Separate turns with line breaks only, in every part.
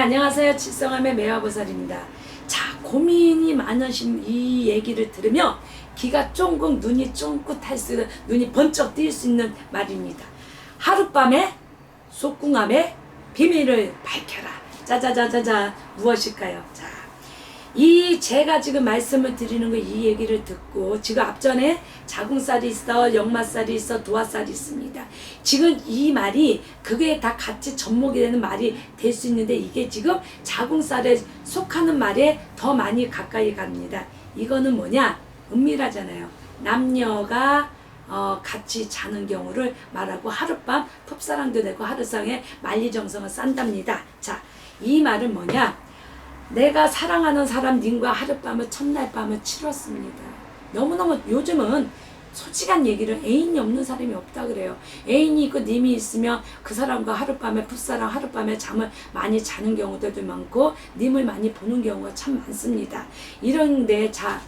네, 안녕하세요. 칠성함의 매화보살입니다. 자, 고민이 많으신 이 얘기를 들으며 귀가 쫑긋, 눈이 쫑긋할 수, 눈이 번쩍 뜰수 있는 말입니다. 하룻밤에 속궁합의 비밀을 밝혀라. 짜자자자자, 무엇일까요? 자, 이 제가 지금 말씀을 드리는 거 이 얘기를 듣고 지금 앞전에 자궁살이 있어 역마살이 있어 도화살이 있습니다. 지금 이 말이 그게 다 같이 접목이 되는 말이 될 수 있는데 이게 지금 자궁살에 속하는 말에 더 많이 가까이 갑니다. 이거는 뭐냐 은밀하잖아요. 남녀가 어, 같이 자는 경우를 말하고 하룻밤 톱사랑도 되고 하루상에 만리정성을 싼답니다. 자, 이 말은 뭐냐? 내가 사랑하는 사람 님과 하룻밤을 첫날 밤을 치렀습니다. 너무너무 요즘은 솔직한 얘기를 애인이 없는 사람이 없다 그래요. 애인이 있고 님이 있으면 그 사람과 하룻밤에 풋사랑 하룻밤에 잠을 많이 자는 경우들도 많고 님을 많이 보는 경우가 참 많습니다. 이런데 자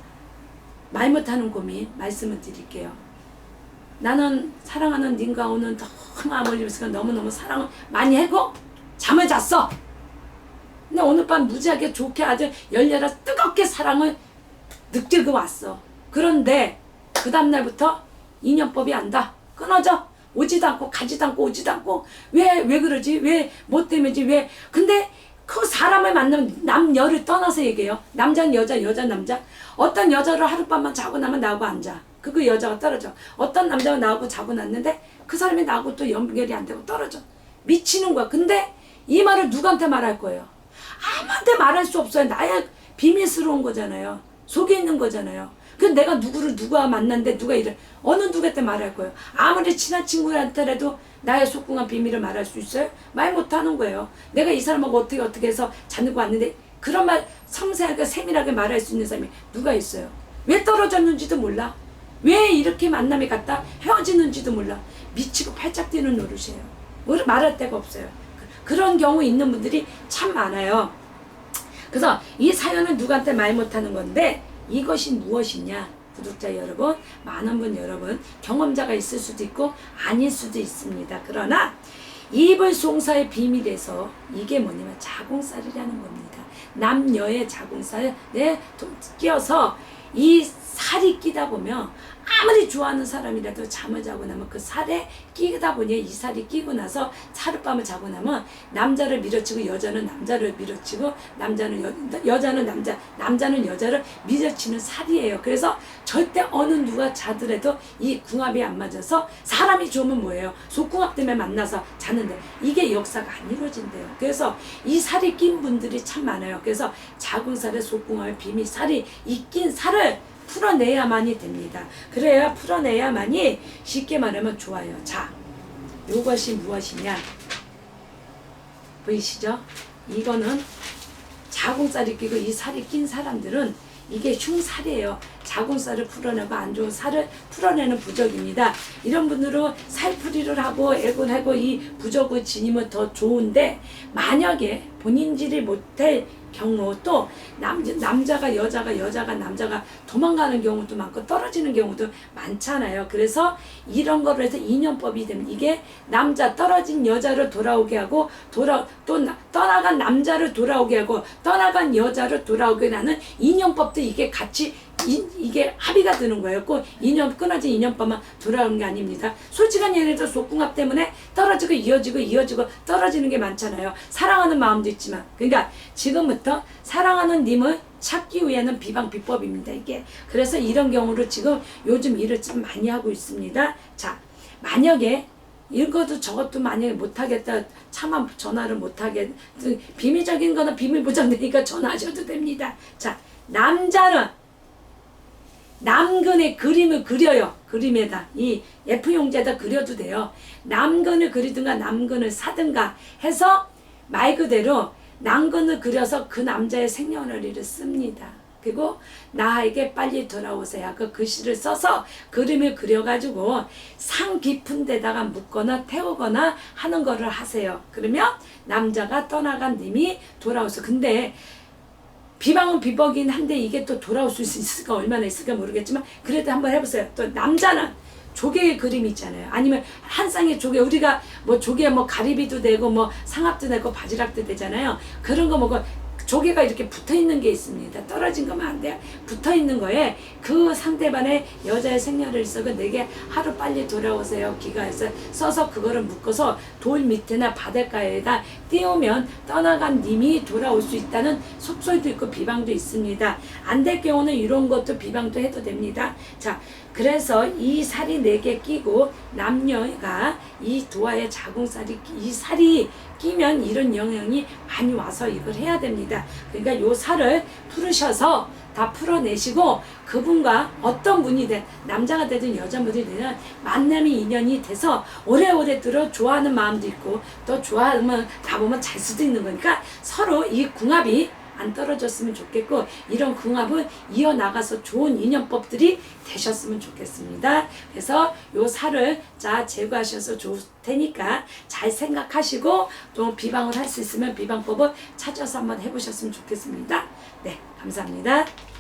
말 못하는 고민 말씀을 드릴게요. 나는 사랑하는 님과 오는 너무 아버지가 너무너무 사랑을 많이 하고 잠을 잤어. 근데 오늘 밤 무지하게 좋게 아주 열렬한 뜨겁게 사랑을 느끼고 왔어. 그런데 그 다음날부터 인연법이 안다. 끊어져. 오지도 않고 가지도 않고 오지도 않고 왜 왜 그러지? 왜 뭐 때문이지? 왜 근데 그 사람을 만나면 남녀를 떠나서 얘기해요. 남자는 여자, 여자 남자. 어떤 여자를 하룻밤만 자고 나면 나하고 앉아. 그, 그 여자가 떨어져. 어떤 남자가 나하고 자고 났는데 그 사람이 나하고 또 연결이 안 되고 떨어져. 미치는 거야. 근데 이 말을 누구한테 말할 거예요? 아무한테 말할 수 없어요. 나야 비밀스러운 거잖아요. 속에 있는 거잖아요. 그 내가 누구를 누가 만났는데 누가 이래 어느 누구한테 말할 거예요. 아무리 친한 친구한테라도 나의 속궁한 비밀을 말할 수 있어요? 말 못하는 거예요. 내가 이 사람하고 어떻게 어떻게 해서 자는 거 왔는데 그런 말 섬세하게 세밀하게 말할 수 있는 사람이 누가 있어요? 왜 떨어졌는지도 몰라. 왜 이렇게 만남이 갔다 헤어지는지도 몰라. 미치고 팔짝 뛰는 노릇이에요. 뭘 말할 데가 없어요. 그- 그런 경우 있는 분들이 참 많아요. 그래서 이 사연은 누구한테 말 못하는 건데 이것이 무엇이냐? 구독자 여러분 많은 분 여러분 경험자가 있을 수도 있고 아닐 수도 있습니다. 그러나 이불 송사의 비밀에서 이게 뭐냐면 자궁살이라는 겁니다. 남녀의 자궁살에 좀 끼어서 이 살이 끼다 보면 아무리 좋아하는 사람이라도 잠을 자고 나면 그 살에 끼다 보니 이 살이 끼고 나서 하룻밤을 자고 나면 남자를 밀어치고 여자는 남자를 밀어치고 남자는 여, 여자는 남자 남자는 여자를 밀어치는 살이에요. 그래서 절대 어느 누가 자더라도 이 궁합이 안 맞아서 사람이 좋으면 뭐예요? 속궁합 때문에 만나서 자는데 이게 역사가 안 이루어진대요. 그래서 이 살이 낀 분들이 참 많아요. 그래서 자궁살에 속궁합의 비밀 살이 이 낀 살을 풀어내야만이 됩니다. 그래야 풀어내야만이 쉽게 말하면 좋아요. 자, 이것이 무엇이냐? 보이시죠? 이거는 자궁살이 끼고 이 살이 낀 사람들은 이게 흉살이에요. 자궁살을 풀어내고 안 좋은 살을 풀어내는 부적입니다. 이런 분들은 살풀이를 하고 애군 하고 이 부적을 지니면 더 좋은데 만약에 본인지를 못할 경우 또 남자, 남자가 여자가 여자가 남자가 도망가는 경우도 많고 떨어지는 경우도 많잖아요. 그래서 이런 거를 해서 인연법이 되면 이게 남자 떨어진 여자를 돌아오게 하고 돌아 또 나- 떠나간 남자를 돌아오게 하고 떠나간 여자를 돌아오게 하는 인연법도 이게 같이 이, 이게 합의가 되는 거예요. 꼭 인연 끊어진 인연법만 돌아오는 게 아닙니다. 솔직한 예를 들어 속궁합 때문에 떨어지고 이어지고 이어지고 떨어지는 게 많잖아요. 사랑하는 마음도 있지만 그러니까 지금부터 사랑하는 님을 찾기 위해는 비방 비법입니다. 이게 그래서 이런 경우를 지금 요즘 일을 좀 많이 하고 있습니다. 자 만약에 이것도 저것도 만약에 못하겠다 차마 전화를 못하겠 비밀적인 거는 비밀 보장되니까 전화하셔도 됩니다. 자 남자는 남근의 그림을 그려요. 그림에다 이 F용지에다 그려도 돼요. 남근을 그리든가 남근을 사든가 해서 말 그대로 남근을 그려서 그 남자의 생년월일을 씁니다. 그리고 나에게 빨리 돌아오세요. 그 글씨를 써서 그림을 그려가지고 상 깊은 데다가 묻거나 태우거나 하는 거를 하세요. 그러면 남자가 떠나간 님이 돌아오세요. 근데 비방은 비법이긴 한데 이게 또 돌아올 수 있을까 얼마나 있을까 모르겠지만 그래도 한번 해보세요. 또 남자는 조개의 그림 있잖아요. 아니면 한 쌍의 조개 우리가 뭐 조개 뭐 가리비도 되고 뭐 상합도 되고 바지락도 되잖아요. 그런 거 먹어 조개가 이렇게 붙어 있는 게 있습니다. 떨어진 거면 안 돼요. 붙어 있는 거에 그 상대방의 여자의 생년을 써서 내게 하루 빨리 돌아오세요. 기가해서 써서 그거를 묶어서 돌 밑에나 바닷가에다 띄우면 떠나간 님이 돌아올 수 있다는 속설도 있고 비방도 있습니다. 안 될 경우는 이런 것도 비방도 해도 됩니다. 자, 그래서 이 살이 네개 끼고 남녀가 이 도화의 자궁살이 끼- 이 살이 끼면 이런 영향이 많이 와서 이걸 해야 됩니다. 그러니까 요 살을 풀으셔서 다 풀어내시고 그분과 어떤 분이 든 남자가 되든 여자분이 되든 만남이 인연이 돼서 오래오래 들어 좋아하는 마음도 있고 또 좋아하면 가보면 잘 수도 있는 거니까 서로 이 궁합이 안 떨어졌으면 좋겠고 이런 궁합은 이어나가서 좋은 인연법들이 되셨으면 좋겠습니다. 그래서 요 살을 자 제거하셔서 좋을 테니까 잘 생각하시고 또 비방을 할 수 있으면 비방법을 찾아서 한번 해보셨으면 좋겠습니다. 네, 감사합니다.